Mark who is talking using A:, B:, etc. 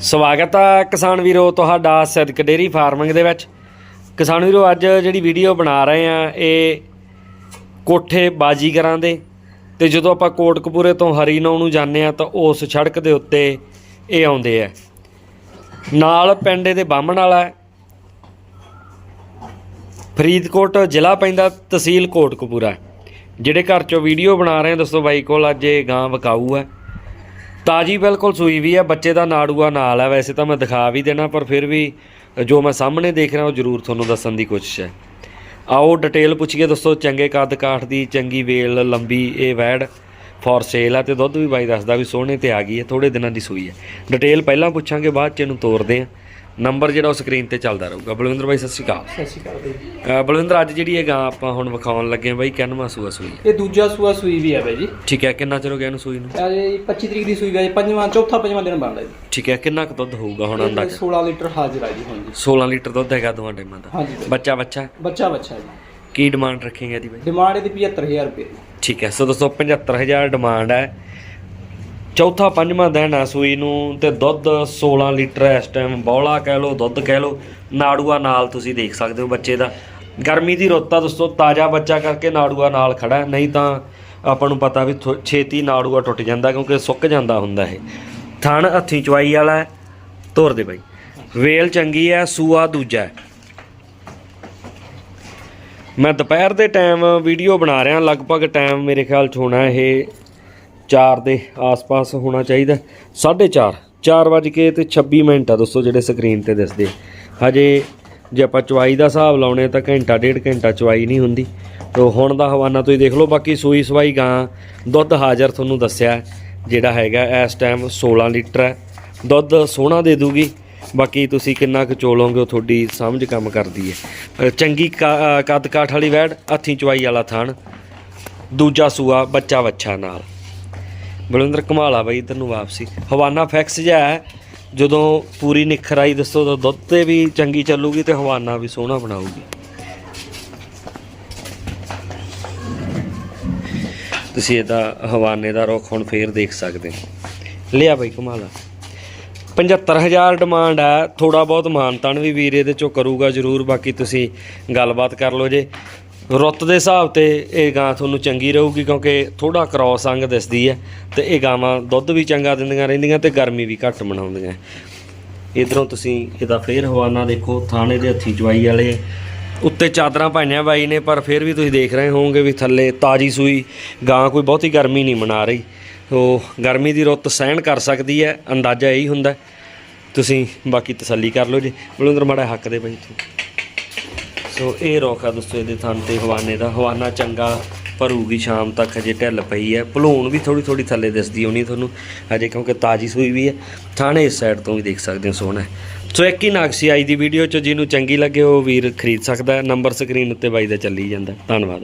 A: ਸਵਾਗਤ ਆ ਕਿਸਾਨ ਵੀਰੋ, ਤੁਹਾਡਾ ਸਿੱਧਕ ਡੇਰੀ ਫਾਰਮਿੰਗ ਦੇ ਵਿੱਚ। ਕਿਸਾਨ ਵੀਰੋ, ਅੱਜ ਜਿਹੜੀ ਵੀਡੀਓ ਬਣਾ ਰਹੇ ਆ, ਇਹ ਕੋਠੇ ਬਾਜੀਗਰਾਂ ਦੇ। ਤੇ ਜਦੋਂ ਆਪਾਂ ਕੋਟਕਪੂਰੇ ਤੋਂ ਹਰੀਨੌ ਨੂੰ ਜਾਂਦੇ ਆ, ਤਾਂ ਉਸ ਸੜਕ ਦੇ ਉੱਤੇ ਇਹ ਆਉਂਦੇ ਆ। ਨਾਲ ਪਿੰਡ ਦੇ ਬਾਹਮਣ ਵਾਲਾ ਫਰੀਦਕੋਟ ਜ਼ਿਲ੍ਹਾ ਪੈਂਦਾ ਤਹਿਸੀਲ ਕੋਟਕਪੂਰਾ। ਜਿਹੜੇ ਘਰ ਚੋਂ ਵੀਡੀਓ ਬਣਾ ਰਹੇ ਆ ਦੋਸਤੋ ਬਾਈ ਕੋਲ ਅੱਜ ਇਹ ਗਾਂ ਵਿਕਾਊ ਹੈ। ਤਾਜੀ ਬਿਲਕੁਲ ਸੂਈ ਵੀ ਹੈ ਬੱਚੇ ਦਾ ਨਾੜੂਆ ਨਾਲ ਹੈ ਵੈਸੇ ਤਾਂ ਮੈਂ ਦਿਖਾ ਵੀ ਦੇਣਾ, ਪਰ ਫਿਰ ਵੀ ਜੋ ਮੈਂ ਸਾਹਮਣੇ ਦੇਖ ਰਿਹਾ ਉਹ ਜ਼ਰੂਰ ਤੁਹਾਨੂੰ ਦੱਸਣ ਦੀ ਕੋਸ਼ਿਸ਼ ਹੈ। ਆਓ ਡਿਟੇਲ ਪੁੱਛੀਏ ਦੋਸਤੋ, ਚੰਗੇ ਕੱਦ ਕਾਠ ਦੀ, ਚੰਗੀ ਵੇਲ, ਲੰਬੀ ਇਹ ਵੈੜ ਫॉर ਸੇਲ ਆ ਤੇ ਦੁੱਧ ਵੀ ਬਾਈ ਦੱਸਦਾ ਵੀ ਸੋਹਣੇ ਤੇ ਆ ਗਈ ਹੈ ਥੋੜੇ ਦਿਨਾਂ ਦੀ ਸੂਈ ਹੈ। ਡਿਟੇਲ ਪਹਿਲਾਂ ਪੁੱਛਾਂਗੇ, ਬਾਅਦ ਚ ਇਹਨੂੰ ਤੋਰਦੇ ਆ ਨੰਬਰ ਜਿਹੜਾ ਉਹ ਸਕਰੀਨ ਤੇ ਚੱਲਦਾ ਰਹੂਗਾ। ਬਲਵਿੰਦਰ ਬਾਈ ਸਤਿ ਸ਼੍ਰੀ ਅਕਾਲ।
B: ਸਤਿ ਸ਼੍ਰੀ ਅਕਾਲ ਬਾਈ।
A: ਅ, ਬਲਵਿੰਦਰ ਅੱਜ ਜਿਹੜੀ ਇਹ ਗਾਂ ਆਪਾਂ ਹੁਣ ਵਿਖਾਉਣ ਲੱਗੇ ਹਾਂ ਬਾਈ ਕਿੰਨਵਾਂ ਸੂਆ ਸੂਈ
B: ਇਹ ਦੂਜਾ ਸੂਆ ਸੂਈ ਵੀ ਹੈ ਬਾਈ ਜੀ।
A: ਠੀਕ ਹੈ ਕਿੰਨਾ ਚਿਰ ਹੋ ਗਿਆ ਇਹਨੂੰ ਸੂਈ ਨੂੰ?
B: ਇਹ 25 ਤਰੀਕ ਦੀ ਸੂਈ ਜੀ ਪੰਜਵਾਂ ਚੌਥਾ ਪੰਜਵਾਂ ਦਿਨ ਬਣਦਾ ਜੀ।
A: ਠੀਕ ਹੈ ਕਿੰਨਾ ਕੁ ਦੁੱਧ ਹੋਊਗਾ ਹੁਣ
B: ਇਹ
A: ਅੰਦਾਜ਼ਾ?
B: 16 ਲੀਟਰ ਹਾਜ਼ਰ ਆ ਜੀ ਹੁਣ ਜੀ।
A: 16 ਲੀਟਰ ਦੁੱਧ ਹੈਗਾ ਦੋਵਾਂ ਟਾਈਮਾਂ ਦਾ।
B: ਹਾਂਜੀ ਬਾਈ।
A: ਬੱਚਾ ਬੱਚਾ?
B: ਬੱਚਾ ਬੱਚਾ ਜੀ।
A: ਕੀ ਡਿਮਾਂਡ ਰੱਖੇਗਾ ਇਹਦੀ ਬਾਈ?
B: ਡਿਮਾਂਡ ਇਹਦੀ 75000 ਰੁਪਏ ਦੀ।
A: ਠੀਕ ਹੈ ਸੋ ਦੋਸਤੋ 75000 ਡਿਮਾਂਡ ਹੈ। ਚੌਥਾ ਪੰਜਵਾਂ ਦਿਨ ਆ ਸੂਈ ਨੂੰ ਤੇ ਦੁੱਧ 16 ਲੀਟਰ ਇਸ ਟਾਈਮ ਬੌਲਾ ਕਹਿ ਲਓ, ਦੁੱਧ ਕਹਿ ਲਓ, ਨਾੜੂਆ ਨਾਲ ਤੁਸੀਂ ਦੇਖ ਸਕਦੇ ਹੋ ਬੱਚੇ ਦਾ। ਗਰਮੀ ਦੀ ਰੁੱਤ ਆ ਦੋਸਤੋ, ਤਾਜ਼ਾ ਬੱਚਾ ਕਰਕੇ ਨਾੜੂਆ ਨਾਲ ਖੜਾ ਨਹੀਂ ਤਾਂ ਆਪਾਂ ਨੂੰ ਪਤਾ ਵੀ ਥੋ- ਛੇਤੀ ਨਾੜੂਆ ਟੁੱਟ ਜਾਂਦਾ ਕਿਉਂਕਿ ਸੁੱਕ ਜਾਂਦਾ ਹੁੰਦਾ ਇਹ। ਥਣ ਹੱਥੀ ਚਵਾਈ ਵਾਲਾ ਹੈ, ਧੁਰ ਦੇ ਬਾਈ। ਵੇਲ ਚੰਗੀ ਹੈ, ਸੂਆ ਦੂਜਾ ਹੈ। ਮੈਂ ਦੁਪਹਿਰ ਦੇ ਟਾਈਮ ਵੀਡੀਓ ਬਣਾ ਰਿਹਾ, ਲਗਭਗ ਟਾਈਮ ਮੇਰੇ ਖਿਆਲ 'ਚ ਹੋਣਾ ਇਹ 4 ਦੇ ਆਸ-ਪਾਸ ਹੋਣਾ ਚਾਹੀਦਾ 4:30 4 ਵਜੇ ਕੇ ਤੇ 26 ਮਿੰਟ ਆ ਦੋਸਤੋ ਜਿਹੜੇ ਸਕਰੀਨ ਤੇ ਦਿਸਦੇ। ਹਜੇ ਜੇ ਆਪਾਂ ਚਵਾਈ ਦਾ ਹਿਸਾਬ ਲਾਉਣੇ ਤਾਂ ਘੰਟਾ, ਡੇਢ ਘੰਟਾ ਚਵਾਈ ਨਹੀਂ ਹੁੰਦੀ। ਤੋ ਹੁਣ ਦਾ ਹਵਾਨਾ ਤੁਸੀਂ ਦੇਖ ਲਓ, ਬਾਕੀ ਸੂਈ ਸਵਾਈ ਗਾਂ ਦੁੱਧ ਹਾਜ਼ਰ ਤੁਹਾਨੂੰ ਦੱਸਿਆ ਜਿਹੜਾ ਹੈਗਾ ਇਸ ਟਾਈਮ 16 ਲੀਟਰ ਹੈ। ਦੁੱਧ ਸੋਹਣਾ ਦੇ ਦੂਗੀ। ਬਾਕੀ ਤੁਸੀਂ ਕਿੰਨਾ ਕੁ ਚੋਲੋਗੇ ਉਹ ਤੁਹਾਡੀ ਸਮਝ ਕੰਮ ਕਰਦੀ ਹੈ। ਚੰਗੀ ਕਾ- ਕੱਦ ਕਾਠ ਵਾਲੀ ਵੈੜ, ਹੱਥੀਂ ਚਵਾਈ ਵਾਲਾ ਥਾਣ। ਦੂਜਾ ਸੂਆ ਬੱਚਾ ਵੱਛਾ ਨਾਲ। ਬਲਵਿੰਦਰ ਕਮਾਲਾ ਬਾਈ ਇਧਰ ਨੂੰ ਵਾਪਸੀ। ਹਵਾਨਾ ਫੈਕਸ ਜਿਹਾ ਹੈ। ਜਦੋਂ ਪੂਰੀ ਨਿਖਰ ਆਈ ਦੱਸੋ ਤਾਂ ਦੁੱਧ ਤੇ ਵੀ ਚੰਗੀ ਚੱਲੂਗੀ ਤੇ ਹਵਾਨਾ ਵੀ ਸੋਹਣਾ ਬਣਾਊਗੀ। ਤੁਸੀਂ ਇਹਦਾ ਹਵਾਨੇ ਦਾ ਰੁੱਖ ਹੁਣ ਫੇਰ ਦੇਖ ਸਕਦੇ ਹੋ। ਲਿਆ ਬਾਈ ਕਮਾਲਾ 75000 ਡਿਮਾਂਡ ਹੈ। ਥੋੜਾ ਬਹੁਤ ਮਾਨਤਨ ਵੀ ਵੀਰ ਇਹਦੇ ਚੋਂ ਕਰੂਗਾ ਜ਼ਰੂਰ। ਬਾਕੀ ਤੁਸੀਂ ਗੱਲਬਾਤ ਕਰ ਲਓ ਜੇ। ਰੁੱਤ ਦੇ ਹਿਸਾਬ ਤੇ ਇਹ ਗਾਂ ਤੁਹਾਨੂੰ ਚੰਗੀ ਰਹੂਗੀ ਕਿਉਂਕਿ ਥੋੜਾ ਕ੍ਰੋਸ ਅੰਗ ਦਿਸਦੀ ਹੈ ਤੇ ਇਹ ਗਾਵਾਂ ਦੁੱਧ ਵੀ ਚੰਗਾ ਦਿੰਦੀਆਂ ਰਹਿੰਦੀਆਂ ਤੇ ਗਰਮੀ ਵੀ ਘੱਟ ਮਨਾਉਂਦੀਆਂ। ਇਧਰੋਂ ਤੁਸੀਂ ਇਹਦਾ ਫੇਰ ਹਵਾਨਾ ਦੇਖੋ, ਥਾਣੇ ਦੇ ਹੱਥੀ ਜਵਾਈ ਵਾਲੇ। ਉੱਤੇ ਚਾਦਰਾਂ ਪਾਈਆਂ ਬਾਈ ਨੇ, ਪਰ ਫਿਰ ਵੀ ਤੁਸੀਂ ਦੇਖ ਰਹੇ ਹੋਵੋਗੇ ਵੀ ਥੱਲੇ ਤਾਜੀ ਸੂਈ ਗਾਂ ਕੋਈ ਬਹੁਤੀ ਗਰਮੀ ਨਹੀਂ ਮਨਾ ਰਹੀ। ਸੋ ਗਰਮੀ ਦੀ ਰੁੱਤ ਸਹਿਣ ਕਰ ਸਕਦੀ ਹੈ, ਅੰਦਾਜ਼ਾ ਇਹੀ ਹੁੰਦਾ। ਤੁਸੀਂ ਬਾਕੀ ਤਸੱਲੀ ਕਰ ਲਓ ਜੀ। ਬਲਵਿੰਦਰ, ਮਾੜਾ ਹੱਕ ਦੇ ਬਾਈ ਤੁਸੀਂ ਸੋ ਇਹ ਰੋਕ ਆ ਦੋਸਤੋ ਇਹਦੇ ਥਣ ਤੇ ਹਵਾਨੇ ਦਾ। ਹਵਾਨਾ ਚੰਗਾ ਭਰੂਗੀ, ਸ਼ਾਮ ਤੱਕ ਹਜੇ ਢਿੱਲ ਪਈ ਹੈ। ਭਲੂਣ ਵੀ ਥੋੜੀ ਥੋੜੀ ਥੱਲੇ ਦਿਸਦੀ ਹੋਣੀ ਤੁਹਾਨੂੰ। ਹਜੇ ਕਿਉਂਕਿ ਤਾਜੀ ਸੂਈ ਵੀ ਹੈ। ਥਾਣੇ ਇਸ ਸਾਈਡ ਤੋਂ ਵੀ ਦੇਖ ਸਕਦੇ ਹੋ, ਸੋਹਣਾ ਸੋ ਇੱਕ ਹੀ ਨਾਗਸੀ ਆਈ ਦੀ ਵੀਡੀਓ ਚ ਜਿਹਨੂੰ ਚੰਗੀ ਲੱਗੇ, ਉਹ ਵੀਰ ਖਰੀਦ ਸਕਦਾ ਨੰਬਰ ਸਕਰੀਨ ਉੱਤੇ ਬਾਈ ਦਾ ਚੱਲੀ ਜਾਂਦਾ ਧੰਨਵਾਦ।